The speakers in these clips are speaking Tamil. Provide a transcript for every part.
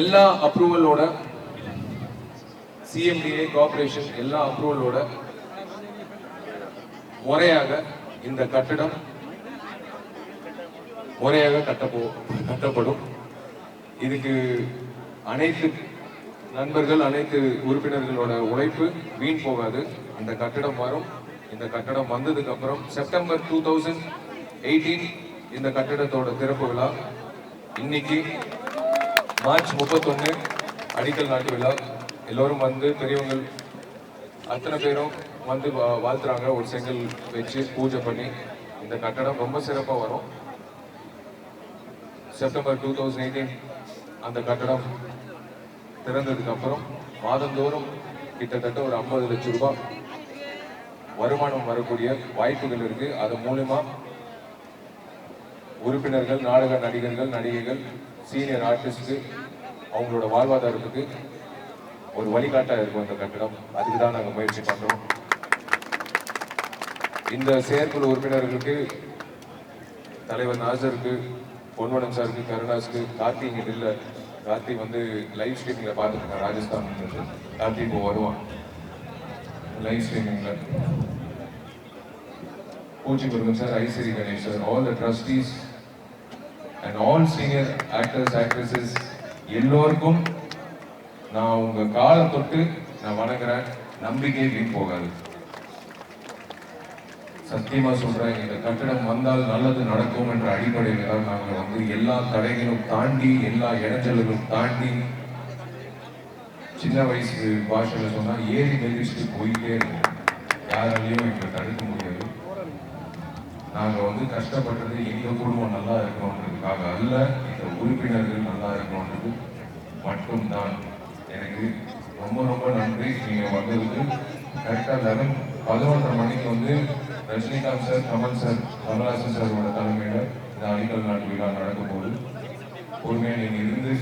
எல்லா அப்ரூவலோட சிஎம்டிஏ கார்பரேஷன் எல்லா அப்ரூவலோட முறையாக இந்த கட்டிடம் முறையாக கட்டப்போ கட்டப்படும். இதுக்கு அனைத்து நண்பர்கள் அனைத்து உறுப்பினர்களோட உழைப்பு வீண் போகாது. அந்த கட்டடம் வரும். இந்த கட்டடம் வந்ததுக்கு அப்புறம் செப்டம்பர் டூ தௌசண்ட் எயிட்டீன் இந்த கட்டடத்தோட திறப்பு விழா. இன்னைக்கு மார்ச் முப்பத்தொன்று அடிக்கல் நாட்டு விழா. எல்லோரும் வந்து பெரியவங்கள் அத்தனை பேரும் வந்து வா- வாழ்த்துறாங்க. ஒரு செங்கல் வச்சு பூஜை பண்ணி. இந்த கட்டடம் ரொம்ப சிறப்பாக வரும். செப்டம்பர் டூ தௌசண்ட் எயிட்டீன் அந்த கட்டடம் திறந்ததுக்கு அப்புறம் மாதந்தோறும் கிட்டத்தட்ட ஒரு ஐம்பது லட்சம் ரூபாய் வருமானம் வரக்கூடிய வாய்ப்புகள் இருக்கு. அது மூலிமா உறுப்பினர்கள் நாடக நடிகர்கள் நடிகைகள் சீனியர் ஆர்டிஸ்ட்டுக்கு அவங்களோட வாழ்வாதாரத்துக்கு ஒரு வழிகாட்டாக இருக்கும் இந்த கட்டிடம். அதுக்கு தான் நாங்கள் முயற்சி பண்ணுறோம் இந்த செயற்குழு உறுப்பினர்களுக்கு தலைவர் நாசருக்கு பொன்வனம் சாருக்கு கருணாஸுக்கு கார்த்தி இங்கே இல்லை. கார்த்தி வந்து லைவ் ஸ்ட்ரீமிங்கில் பார்த்துருக்கேன் ராஜஸ்தான் வந்து. கார்த்தி இப்போ வருவான். லைவ் ஸ்ட்ரீமிங்கில் பூஜி Murugan sir Aishwari Ganesh sir all the trustees and all senior actors actresses எல்லோருக்கும் நான் உங்க காலை தொட்டு நான் வணங்குறேன். நம்பிக்கை வீண் போகாது. சத்தியமா சொல்றேன் இந்த கட்டிடம் வந்தால் நல்லது நடக்கும் என்ற அடிப்படையில் தான் நாங்கள் வந்து எல்லா தடைகளும் தாண்டி எல்லா இடைஞ்சல்களும் தாண்டி சின்ன வயசு பாஷையில் சொன்னால் ஏறி மெதிச்சுட்டு போயிட்டே இருக்கும் யாராலையும் எங்களை தடுக்க முடியாது. நாங்கள் வந்து கஷ்டப்பட்டது எங்கள் குடும்பம் நல்லா இருக்கணுன்றதுக்காக அல்ல இந்த உறுப்பினர்கள் நல்லா இருக்கணுன்றது மட்டும்தான். எனக்கு ரொம்ப ரொம்ப நன்றி நீங்கள் வந்ததுக்கு. கரெக்டாக லெவன் பதினொன்றரை மணிக்கு வந்து ரஜினிகாந்த் சார் கமல் சார் கமல்ஹாசன் சாரோட தலைமையில இந்த அடிக்கல் நாட்டு விழா நடக்க போது பொறுமையாக நீங்கள் இருந்து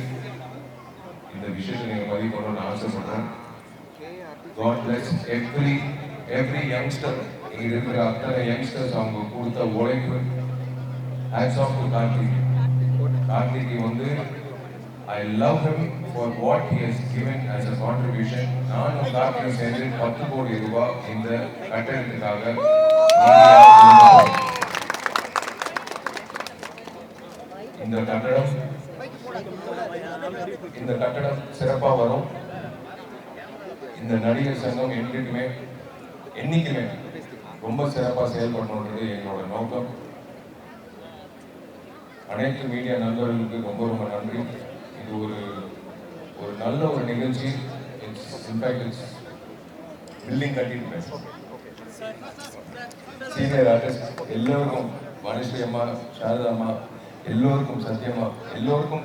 இந்த விஷயத்தை நீங்கள் பதிவு பண்ணணும்னு ஆசைப்படுறேன். God bless every every youngster. இங்க இருக்கிற அத்தனை யங்ஸ்டர்ஸ் அவங்க கொடுத்த உழைப்பு hats off to Karthik. Karthik வந்து I love him for what he has given as a contribution நானும் கார்த்திக் சேர்ந்து பத்து கோடி ரூபாய் இந்த கட்டணத்துக்காக இந்த கட்டடம் இந்த கட்டடம் சிறப்பாக வரும். இந்த நடிகர் சங்கம் என்றைக்குமே என்னைக்குமே ரொம்ப சிறப்பாக செயல்படணுன்றது எங்களோட நோக்கம். அனைத்து மீடியா நண்பர்களுக்கு ரொம்ப ரொம்ப நன்றி. இது ஒரு ஒரு நல்ல ஒரு நிகழ்ச்சி. இன்ஃபேக்ட் இட்ஸ் பில்டிங் கட்டிட்டு சீனியர் ஆர்டிஸ்ட் எல்லோருக்கும் மனுஷி அம்மா சாரதா அம்மா எல்லோருக்கும் சத்யம்மா எல்லோருக்கும்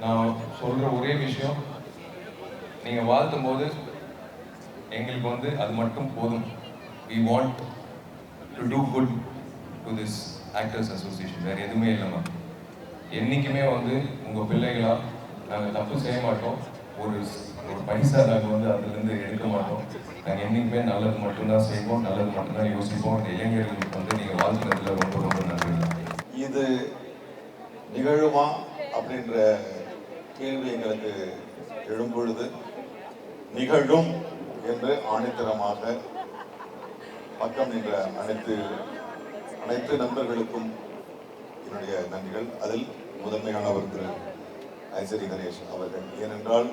நான் சொல்ற ஒரே விஷயம் நீங்க வாழ்த்தும் போது எங்களுக்கு வந்து அது மட்டும் போதும். We want to do good to this actors association வேறு எதுவுமே இல்லைம்மா. என்றைக்குமே வந்து உங்கள் பிள்ளைகளாக நாங்கள் தப்பு செய்ய மாட்டோம். ஒரு ஒரு பைசா நாங்கள் வந்து அதுலேருந்து எடுக்க மாட்டோம். நாங்கள் என்னைக்குமே நல்லது மட்டும்தான் செய்வோம் நல்லது மட்டும்தான் யோசிப்போம். இந்த இளைஞர்களுக்கு வந்து நீங்கள் வாழ்த்துனதுல ரொம்ப ரொம்ப நன்றி. இது நிகழுமா அப்படின்ற கேள்வி எங்களுக்கு எழும்பொழுது நிகழும் என்று ஆணித்தரமாக பக்கம் நின்ற அனைத்து அனைத்து நண்பர்களுக்கும் என்னுடைய நன்றிகள். அதில் முதன்மையானவர் திரு ஐசரி கணேஷ் அவர்கள். ஏனென்றால்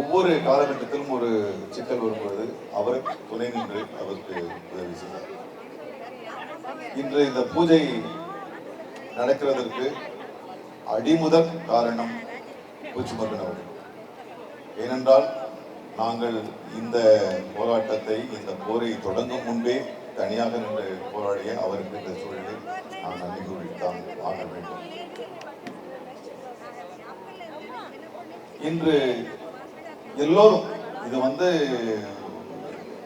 ஒவ்வொரு காலகட்டத்திலும் ஒரு சிக்கல் வரும்பொழுது அவர் துணை நின்று அவருக்கு உதவி செய்தார். இன்று இந்த பூஜை நடக்கிறதற்கு அடிமுதல் காரணம் பூச்சிமகன் அவர்கள் ஏனென்றால் நாங்கள் இந்த போராட்டத்தை இந்த போரை தொடங்கும் முன்பே தனியாக நின்று போராடிய அவருக்கு இந்த சூழலை நான் நன்றி கூறித்தான் ஆக வேண்டும். இன்று எல்லோரும் இது வந்து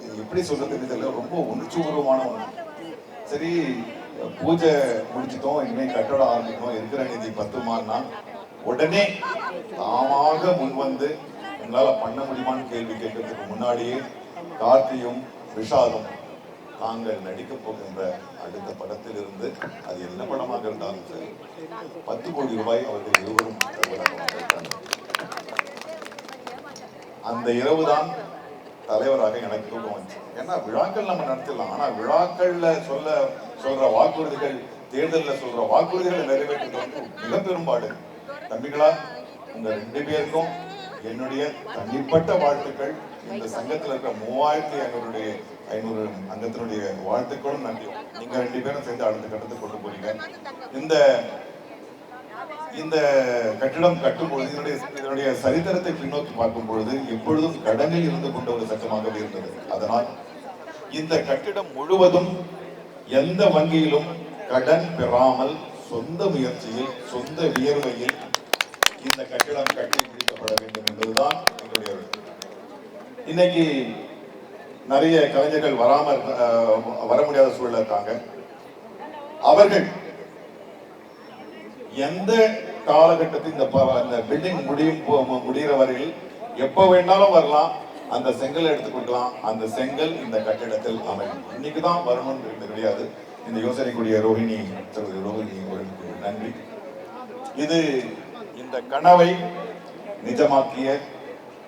இது எப்படி சொல்றதுன்னு தெரியல ரொம்ப உணர்ச்சிபூர்வமான ஒன்று சரி பூஜை முடிச்சிட்டோம் இனிமே கட்டடம் ஆரம்பிக்கணும் இருக்கிற நிதி பத்துமான்னா உடனே தாமாக முன் எங்களால் பண்ண முடியுமான்னு கேள்வி கேட்கறதுக்கு முன்னாடியே கார்த்தியும் விஷாலும் தாங்கள் நடிக்கப் போகின்ற அடுத்த படத்தில் இருந்து அது என்ன படமாக இருந்தாலும் சரி பத்து கோடி ரூபாய் அவர்கள் இருவரும் அந்த இரவு தான் தலைவராக எனக்கு தூக்கம் வந்துச்சு. ஏன்னா விழாக்கள் நம்ம நடத்திடலாம் ஆனா விழாக்கள்ல சொல்ல சொல்ற வாக்குறுதிகள் தேர்தலில் சொல்ற வாக்குறுதிகளை நிறைவேற்றுறது வந்து மிக பெரும்பாடு தம்பிகளா உங்க ரெண்டு பேருக்கும் என்னுடைய தனிப்பட்ட வாழ்த்துக்கள். இந்த சங்கத்தில் இருக்கிற மூவாயிரத்தி ஐநூறுடைய ஐநூறு அங்கத்தினுடைய வாழ்த்துக்களும் நன்றி. நீங்க ரெண்டு பேரும் சேர்ந்து அடுத்த கட்டத்துக்கு கொண்டு போறீங்க. இந்த இந்த கட்டிடம் கட்டும் பொழுது இதனுடைய இதனுடைய சரித்திரத்தை பின்னோக்கி பார்க்கும் பொழுது எப்பொழுதும் கடனில் இருந்து கொண்ட ஒரு சட்டமாகவே இருந்தது. அதனால் இந்த கட்டிடம் முழுவதும் எந்த வங்கியிலும் கடன் பெறாமல் சொந்த முயற்சியில் சொந்த வியர்வையில் இந்த கட்டிடம் கட்டி முடிக்கப்பட வேண்டும். தான் எங்களுடைய இன்னைக்கு நிறைய கலைஞர்கள் வராம வர முடியாத சூழல்ல இருக்காங்க. அவர்கள் எந்த காலகட்டத்தில் இந்த இந்த பில்டிங் முடியும் முடிகிற வரையில் எப்போ வேணாலும் வரலாம். அந்த செங்கல் எடுத்துக்கொள்ளலாம் அந்த செங்கல் இந்த கட்டிடத்தில் அமையும். இன்னைக்கு தான் வரணும்னு இருக்கிறது கிடையாது இந்த யோசனைக்குரிய ரோஹிணி திருமதி ரோஹிணி அவர்களுக்கு நன்றி. இது இந்த கனவை நிஜமாக்கிய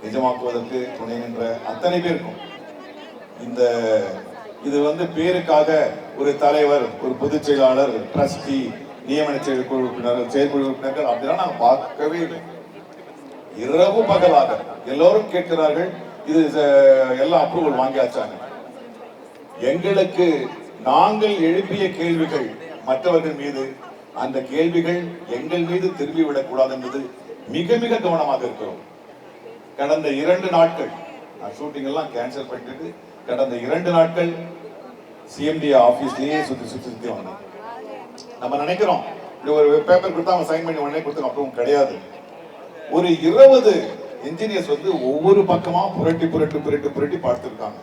நிஜமாக்குவதற்கு துணை நின்ற அத்தனை பேருக்கும். இந்த இது வந்து பேருக்காக ஒரு தலைவர் ஒரு பொதுச் செயலாளர் ட்ரஸ்டி நியமன செயற்குழு உறுப்பினர்கள் செயற்குழு உறுப்பினர்கள் அப்படிலாம் நாங்கள் பார்க்கவே இல்லை. இரவு பகலாக எல்லோரும் கேட்கிறார்கள் இது எல்லாம் அப்ரூவல் வாங்கியாச்சாங்க எங்களுக்கு நாங்கள் எழுப்பிய கேள்விகள் மற்றவர்கள் மீது அந்த கேள்விகள் எங்கள் மீது திரும்பிவிடக் விடக்கூடாது என்பது மிக மிக கவனமாக இருக்கிறோம். கடந்த இரண்டு நாட்கள் நான் ஷூட்டிங் எல்லாம் கேன்சல் பண்ணிட்டு கடந்த இரண்டு நாட்கள் சிஎம்டி ஆபீஸ்லயே சுத்தி சுத்தி சுத்தி வந்தோம் நம்ம நினைக்கிறோம் இப்படி ஒரு பேப்பர் கொடுத்தா அவன் சைன் பண்ணி உடனே கொடுத்தோம் அப்புறம் கிடையாது. ஒரு இருபது இன்ஜினியர்ஸ் வந்து ஒவ்வொரு பக்கமா புரட்டி புரட்டி புரட்டி புரட்டி பார்த்துருக்காங்க.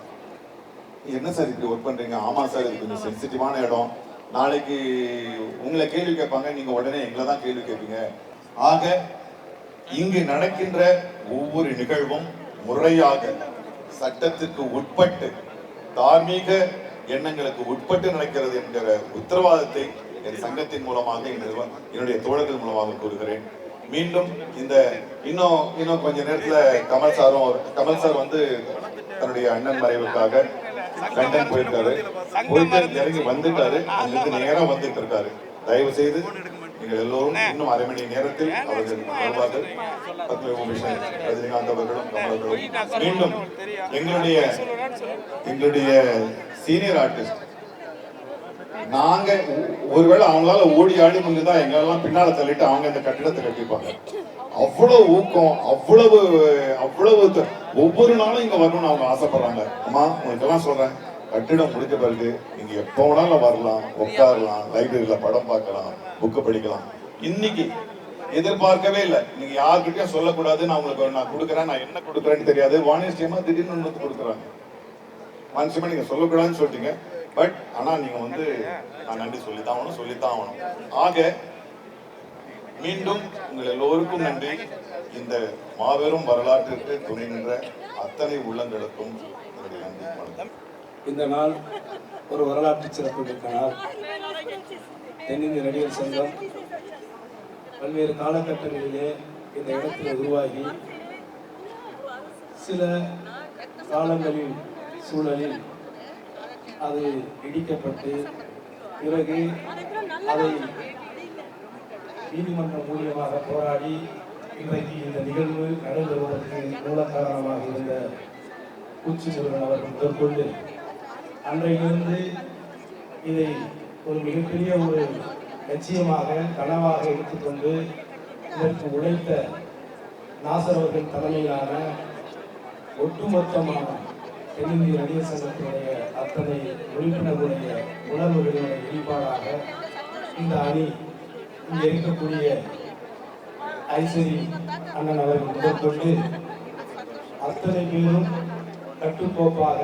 என்ன சார் இப்படி ஒர்க் பண்றீங்க? ஆமா சார் இது கொஞ்சம் சென்சிட்டிவான இடம். நாளைக்கு உங்களை கேள்வி கேட்பாங்க நீங்க உடனே எங்களை தான் கேள்வி கேட்பீங்க. ஆக இங்கு நடக்கின்ற ஒவ்வொரு நிகழ்வும் முறையாக சட்டத்திற்கு உட்பட்டு தார்மீக எண்ணங்களுக்கு உட்பட்டு நடக்கிறது என்கிற உத்தரவாதத்தை என் சங்கத்தின் மூலமாக என்னுடைய தோழர்கள் மூலமாக கூறுகிறேன். மீண்டும் இந்த இன்னும் இன்னும் கொஞ்ச நேரத்துல கமல் சாரும் கமல் சார் வந்து தன்னுடைய அண்ணன் மறைவுக்காக லண்டன் போயிருக்காரு. போயிட்டு இறங்கி வந்துட்டாரு. அங்கிருந்து நேரம் வந்துட்டு இருக்காரு. தயவு செய்து நீங்கள் எல்லோரும் இன்னும் அரை மணி நேரத்தில் அவர்கள் வருவார்கள் ரஜினிகாந்த் அவர்களும் மீண்டும் எங்களுடைய எங்களுடைய சீனியர் ஆர்டிஸ்ட் நாங்க ஒருவேளை அவங்களால ஓடி ஆடி முடிஞ்சதா எங்களெல்லாம் பின்னால தள்ளிட்டு அவங்க இந்த கட்டிடத்தை கட்டிப்பாங்க. அவ்வளவு ஊக்கம் அவ்வளவு அவ்வளவு ஒவ்வொரு நாளும் இங்க வரணும்னு அவங்க ஆசைப்படுறாங்க. அம்மா உங்களுக்கு எல்லாம் சொல்றேன். கட்டிடம் முடிஞ்ச பிறகு நீங்க எப்போ வேணாலும் வரலாம் உட்காரலாம் லைப்ரரியில படம் பார்க்கலாம் புக்கு படிக்கலாம். இன்னைக்கு எதிர்பார்க்கவே இல்லை. நீங்க யாருக்கிட்டையும் சொல்லக்கூடாது நான் உங்களுக்கு நான் கொடுக்குறேன் நான் என்ன கொடுக்குறேன்னு தெரியாது. வாணிஜ்யமா திடீர்னு ஒன்று கொடுக்குறாங்க. மனுஷமா நீங்க சொல்லக்கூடாதுன்னு சொல்லிட்டீங்க. பட் ஆனா நீங்க வந்து நான் நன்றி சொல்லித்தான் ஆகணும் சொல்லித்தான் ஆகணும். ஆக மீண்டும் உங்கள் எல்லோருக்கும் நன்றி. இந்த மாபெரும் வரலாற்றிற்கு துணை நின்ற அத்தனை உள்ளங்களுக்கும் என்னுடைய நன்றி வணக்கம். இந்த நாள் ஒரு வரலாற்று சிறப்புமிக்க நாள். தென்னிந்திய நடிகர் சங்கம் பல்வேறு காலகட்டங்களிலே இந்த இடத்தில் உருவாகி சில காலங்களில் சூழலில் அது இடிக்கப்பட்டு பிறகு அதை நீதிமன்றம் மூலியமாக போராடி இன்றைக்கு இந்த நிகழ்வு நடைபெறுவதற்கு மூல காரணமாக இருந்த பூச்சி முருகன் அவர்கள் முதற்கொண்டு அன்றையிலிருந்து இதை ஒரு மிகப்பெரிய ஒரு லட்சியமாக கனவாக எடுத்துக்கொண்டு இதற்கு உழைத்த நாசர் அவர்கள் தலைமையிலான ஒட்டுமொத்தமான தென்னிந்திய நடிகர் சங்கத்தினுடைய அத்தனை உறுப்பினர்களுடைய உணர்வுகளுடைய வெளிப்பாடாக இந்த அணி இங்கே இருக்கக்கூடிய ஐஸ்வரி அண்ணன் அவர்கள் முதற்கொண்டு அத்தனை பேரும் கட்டுக்கோப்பாக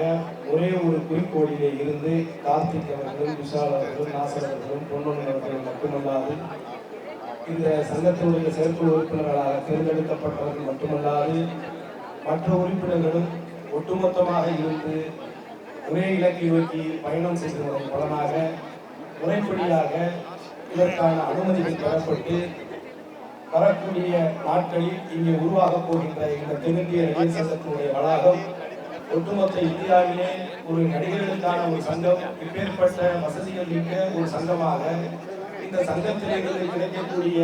ஒரே ஒரு குறிக்கோடியிலே இருந்து கார்த்திக் அவர்களும் விஷால் அவர்களும் நாசர் அவர்களும் பொன்னொன் மட்டுமல்லாது இந்த சங்கத்தினுடைய செயற்குழு உறுப்பினர்களாக தேர்ந்தெடுக்கப்பட்டவர்கள் மட்டுமல்லாது மற்ற உறுப்பினர்களும் ஒட்டுமொத்தமாக இருந்து ஒரே இலக்கை நோக்கி பயணம் செய்ததன் பலனாக முறைப்படியாக இதற்கான அனுமதிகள் பெறப்பட்டு வரக்கூடிய நாட்களில் இங்கே உருவாகப் போகின்ற இந்த தென்னிந்திய ரயில் சங்கத்தினுடைய வளாகம் ஒட்டுமொத்த இந்தியாவிலே ஒரு நடிகர்களுக்கான ஒரு சங்கம் இப்பேற்பட்ட வசதிகள் மிக்க ஒரு சங்கமாக இந்த சங்கத்திலிருந்து கிடைக்கக்கூடிய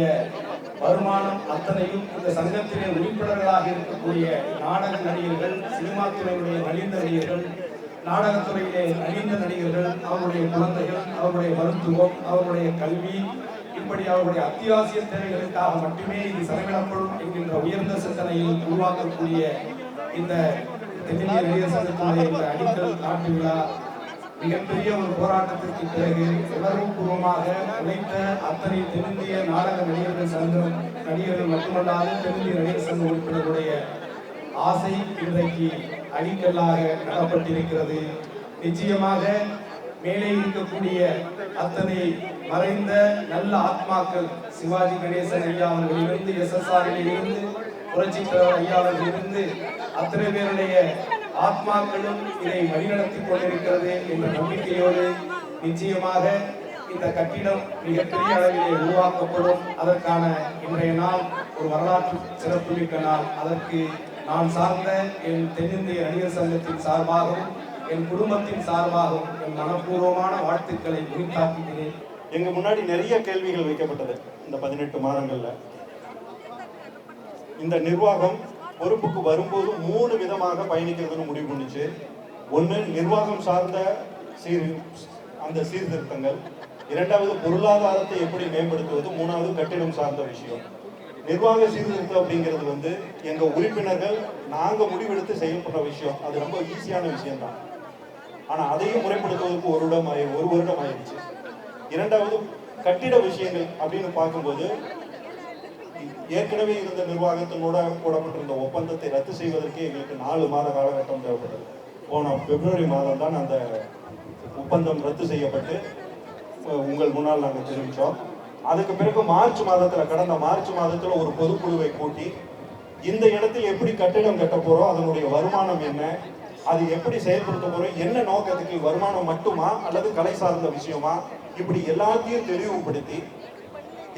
வருமானம் அத்தனையும் இந்த சங்கத்திலே உறுப்பினர்களாக இருக்கக்கூடிய நாடக நடிகர்கள் சினிமா துறையுடைய நலிந்த நடிகர்கள் நாடகத்துறையிலே நலிந்த நடிகர்கள் அவருடைய குழந்தைகள் அவருடைய மருத்துவம் அவருடைய கல்வி இப்படி அவருடைய அத்தியாவசிய தேவைகளுக்காக மட்டுமே இது செலவிடப்படும் என்கின்ற உயர்ந்த சிந்தனையில் உருவாக்கக்கூடிய இந்த தென்னிந்திய நடிகர் இந்த அடிக்கல் நாட்டு விழா மிகப்பெரிய ஒரு போராட்டத்திற்கு பிறகு உணர்வுபூர்வமாக உழைத்த அத்தனை தென்னிந்திய நாடக நடிகர்கள் சங்கம் நடிகர்கள் மட்டுமல்லாது தென்னிந்திய நடிகர் சங்க உறுப்பினர்களுடைய ஆசை இன்றைக்கு அடிக்கல்லாக நடப்பட்டிருக்கிறது. நிச்சயமாக மேலே இருக்கக்கூடிய அத்தனை மறைந்த நல்ல ஆத்மாக்கள் சிவாஜி கணேசன் ஐயா அவர்களிலிருந்து எஸ்எஸ்ஆரிலிருந்து புரட்சி புரட்சித் இருந்து அத்தனை பேருடைய ஆத்மாக்களும் இதை வழிநடத்தி கொண்டிருக்கிறது என்ற நம்பிக்கையோடு நிச்சயமாக இந்த கட்டிடம் மிகப்பெரிய அளவிலே உருவாக்கப்படும். அதற்கான இன்றைய நாள் ஒரு வரலாற்று சிறப்புமிக்க நாள். அதற்கு நான் சார்ந்த என் தென்னிந்திய நடிகர் சங்கத்தின் சார்பாகவும் என் குடும்பத்தின் சார்பாகவும் என் மனப்பூர்வமான வாழ்த்துக்களை உரித்தாக்குகிறேன். எங்க முன்னாடி நிறைய கேள்விகள் வைக்கப்பட்டது இந்த பதினெட்டு மாதங்கள்ல. இந்த நிர்வாகம் பொறுப்புக்கு வரும்போது மூணு விதமாக பயணிக்கிறதுன்னு முடிவு பண்ணுச்சு. ஒன்று நிர்வாகம் சார்ந்த சீர் அந்த சீர்திருத்தங்கள். இரண்டாவது பொருளாதாரத்தை எப்படி மேம்படுத்துவது? மூணாவது கட்டிடம் சார்ந்த விஷயம். நிர்வாக சீர்திருத்தம் அப்படிங்கிறது வந்து எங்கள் உறுப்பினர்கள் நாங்கள் முடிவெடுத்து செயல்படுற விஷயம். அது ரொம்ப ஈஸியான விஷயம்தான். ஆனால் அதையும் முறைப்படுத்துவதற்கு ஒரு வருடம் ஆயி ஒரு வருடம் ஆயிடுச்சு. இரண்டாவது கட்டிட விஷயங்கள் அப்படின்னு பார்க்கும்போது ஏற்கனவே இருந்த நிர்வாகத்தினோட போடப்பட்டிருந்த ஒப்பந்தத்தை ரத்து செய்வதற்கே எங்களுக்கு நாலு மாத காலகட்டம் தேவைப்பட்டது. போன பிப்ரவரி மாதம் தான் அந்த ஒப்பந்தம் ரத்து செய்யப்பட்டு உங்கள் முன்னால் நாங்கள் தெரிவித்தோம். அதுக்கு பிறகு மார்ச் மாதத்தில் கடந்த மார்ச் மாதத்தில் ஒரு பொதுக்குழுவை கூட்டி இந்த இடத்தில் எப்படி கட்டிடம் கட்ட போகிறோம் அதனுடைய வருமானம் என்ன அது எப்படி செயல்படுத்த போறோம் என்ன நோக்கத்துக்கு வருமானம் மட்டுமா அல்லது கலை சார்ந்த விஷயமா இப்படி எல்லாத்தையும் தெளிவுபடுத்தி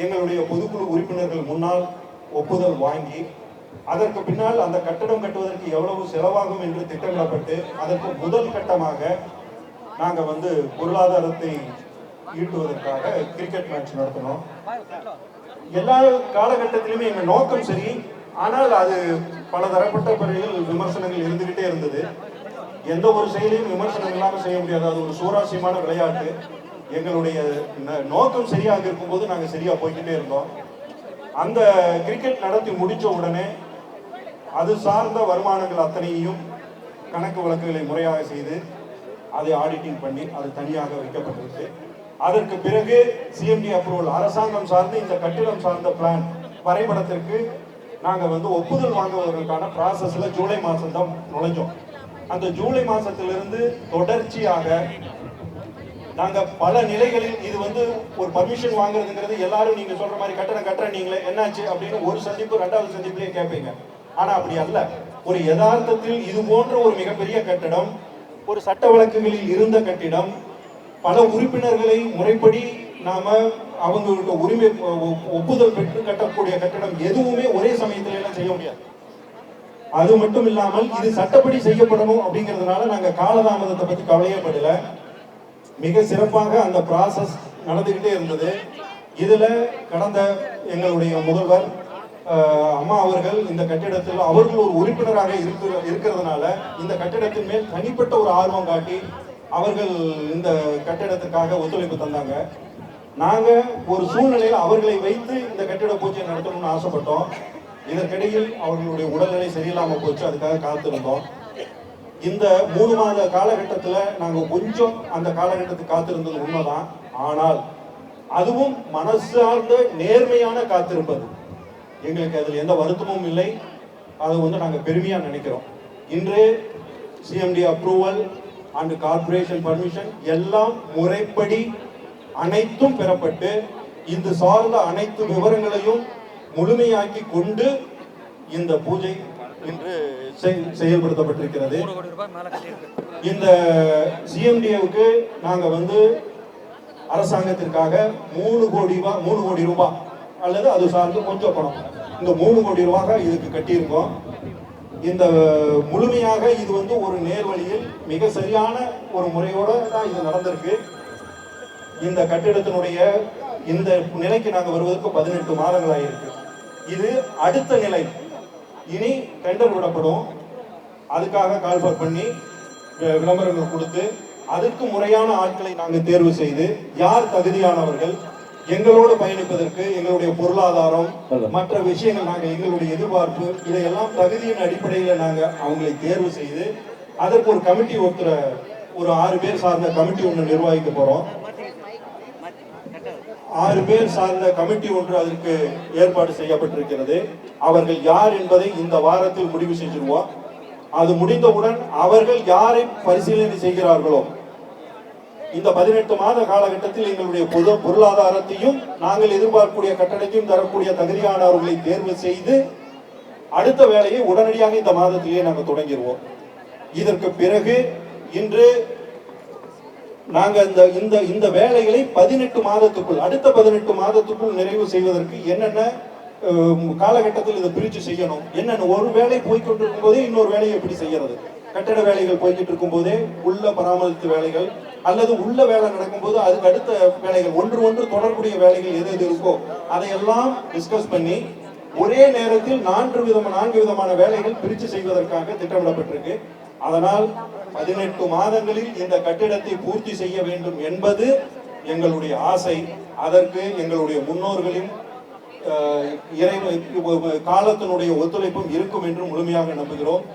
எங்களுடைய பொதுக்குழு உறுப்பினர்கள் முன்னால் ஒப்புதல் வாங்கி அதற்கு பின்னால் அந்த கட்டடம் கட்டுவதற்கு எவ்வளவு செலவாகும் என்று திட்டமிடப்பட்டு அதற்கு முதல் கட்டமாக நாங்கள் வந்து பொருளாதாரத்தை ஈட்டுவதற்காக கிரிக்கெட் மேட்ச் நடத்தினோம். எல்லா காலகட்டத்திலுமே எங்கள் நோக்கம் சரி ஆனால் அது பல தரப்பட்ட பிறகு விமர்சனங்கள் இருந்துகிட்டே இருந்தது. எந்த ஒரு செயலையும் விமர்சனம் இல்லாமல் செய்ய முடியாது அது ஒரு சுவாரஸ்யமான விளையாட்டு. எங்களுடைய ந- நோக்கம் சரியாக இருக்கும்போது நாங்கள் சரியாக போய்கிட்டே இருந்தோம். அந்த கிரிக்கெட் நடத்தி முடித்த உடனே அது சார்ந்த வருமானங்கள் அத்தனையும் கணக்கு வழக்குகளை முறையாக செய்து அதை ஆடிட்டிங் பண்ணி அது தனியாக வைக்கப்பட்டிருக்கு அதற்கு பிறகு சிஎம்டி அப்ரூவல் அரசாங்கம் சார்ந்து இந்த கட்டிடம் சார்ந்த பிளான் வரைபடத்திற்கு நாங்கள் வந்து ஒப்புதல் வாங்குவதற்கான ப்ராசஸில் ஜூலை மாதம் தான் நுழைஞ்சோம். அந்த ஜூலை மாதத்திலிருந்து தொடர்ச்சியாக நாங்கள் பல நிலைகளில் இது வந்து ஒரு பர்மிஷன் வாங்குறதுங்கிறது எல்லாரும் நீங்கள் சொல்கிற மாதிரி கட்டணம் கட்டுற நீங்களே என்னாச்சு அப்படின்னு ஒரு சந்திப்பு ரெண்டாவது சந்திப்புலேயே கேட்பீங்க ஆனால் அப்படி அல்ல. ஒரு யதார்த்தத்தில் இது போன்ற ஒரு மிகப்பெரிய கட்டடம் ஒரு சட்ட வழக்குகளில் இருந்த கட்டிடம் பல உறுப்பினர்களை முறைப்படி நாம அவங்களுக்கு உரிமை ஒப்புதல் பெற்று கட்டக்கூடிய கட்டடம் எதுவுமே ஒரே சமயத்துல எல்லாம் செய்ய முடியாது. அது மட்டும் இல்லாமல் இது சட்டப்படி செய்யப்படணும் அப்படிங்கிறதுனால நாங்க காலதாமதத்தை பத்தி கவலையே படல. மிக சிறப்பாக அந்த ப்ராசஸ் நடந்துக்கிட்டே இருந்தது. இதில் கடந்த எங்களுடைய முதல்வர் அம்மா அவர்கள் இந்த கட்டிடத்தில் அவர்கள் ஒரு உறுப்பினராக இருக்கிற இருக்கிறதுனால இந்த கட்டிடத்தின் மேல் தனிப்பட்ட ஒரு ஆர்வம் காட்டி அவர்கள் இந்த கட்டிடத்துக்காக ஒத்துழைப்பு தந்தாங்க. நாங்கள் ஒரு சூழ்நிலையில் அவர்களை வைத்து இந்த கட்டிட பூஜை நடத்தணும்னு ஆசைப்பட்டோம். இதற்கிடையில் அவர்களுடைய உடல்நிலை சரியில்லாமல் போச்சு. அதுக்காக காத்திருந்தோம். இந்த மூணு மாத காலகட்டத்தில் நாங்கள் கொஞ்சம் அந்த காலகட்டத்துக்கு காத்திருந்தது உண்மைதான். ஆனால் அதுவும் மனசார்ந்த நேர்மையான காத்திருப்பது. எங்களுக்கு அதில் எந்த வருத்தமும் இல்லை. அதை வந்து நாங்கள் பெருமையாக நினைக்கிறோம். இன்று CMD approval and corporation permission எல்லாம் முறைப்படி அனைத்தும் பெறப்பட்டு இது சார்ந்த அனைத்து விவரங்களையும் முழுமையாக்கி கொண்டு இந்த பூஜை இன்று செய்- செயல்படுத்தப்பட்டிருக்கிறது. இந்த சிஎம்டிஏவுக்கு நாங்கள் வந்து அரசாங்கத்திற்காக மூணு கோடி ரூபாய் மூணு கோடி ரூபாய் அல்லது அது சார்ந்து கொஞ்சம் பணம். இந்த மூணு கோடி ரூபாய் இதுக்கு கட்டியிருக்கோம். இந்த முழுமையாக இது வந்து ஒரு நேர்வழியில் மிக சரியான ஒரு முறையோட தான் இது நடந்திருக்கு. இந்த கட்டிடத்தினுடைய இந்த நிலைக்கு நாங்கள் வருவதற்கு பதினெட்டு மாதங்கள் ஆகியிருக்கு இது அடுத்த நிலை. இனி டெண்டர் விடப்படும். அதுக்காக கால்பர் பண்ணி விளம்பரங்கள் கொடுத்து அதற்கு முறையான ஆட்களை நாங்கள் தேர்வு செய்து யார் தகுதியானவர்கள் எங்களோடு பயணிப்பதற்கு எங்களுடைய பொருளாதாரம் மற்ற விஷயங்கள் நாங்கள் எங்களுடைய எதிர்பார்ப்பு இதையெல்லாம் தகுதியின் அடிப்படையில் நாங்கள் அவங்களை தேர்வு செய்து அதற்கு ஒரு கமிட்டி ஒருத்தர ஒரு ஆறு பேர் சார்ந்த கமிட்டி ஒன்று நிர்வகிக்க போறோம். ஆறு பேர் சார்ந்த கமிட்டி ஒன்று அதற்கு ஏற்பாடு செய்யப்பட்டிருக்கிறது. அவர்கள் யார் என்பதை இந்த வாரத்தில் முடிவு செஞ்சிருவோம். அது முடிந்தவுடன் அவர்கள் யாரை பரிசீலனை செய்கிறார்களோ இந்த பதினெட்டு மாத காலகட்டத்தில் எங்களுடைய பொது பொருளாதாரத்தையும் நாங்கள் எதிர்பார்க்கக்கூடிய கட்டணத்தையும் தரக்கூடிய தகுதியானவர்களை தேர்வு செய்து அடுத்த வேலையை உடனடியாக இந்த மாதத்திலேயே நாங்கள் தொடங்கிடுவோம் இதற்கு பிறகு இன்று நாங்க இந்த இந்த இந்த வேலைகளை பதினெட்டு மாதத்துக்குள் அடுத்த பதினெட்டு மாதத்துக்குள் நிறைவு செய்வதற்கு என்னென்ன காலகட்டத்தில் இதை பிரித்து செய்யணும் என்னென்ன ஒரு வேலை போய்கொண்டிருக்கும் போதே இன்னொரு வேலையை எப்படி செய்யறது? கட்டட வேலைகள் போய்கிட்டு இருக்கும் போதே உள்ள பராமரிப்பு வேலைகள் அல்லது உள்ள வேலை நடக்கும்போது அதுக்கு அடுத்த வேலைகள் ஒன்று ஒன்று தொடர்புடைய வேலைகள் எது எது இருக்கோ அதையெல்லாம் டிஸ்கஸ் பண்ணி ஒரே நேரத்தில் நான்கு விதமான நான்கு விதமான வேலைகள் பிரித்து செய்வதற்காக திட்டமிடப்பட்டிருக்கு. அதனால் பதினெட்டு மாதங்களில் இந்த கட்டிடத்தை பூர்த்தி செய்ய வேண்டும் என்பது எங்களுடைய ஆசை. அதற்கு எங்களுடைய முன்னோர்களின் இறை காலத்தினுடைய ஒத்துழைப்பும் இருக்கும் என்று முழுமையாக நம்புகிறோம்.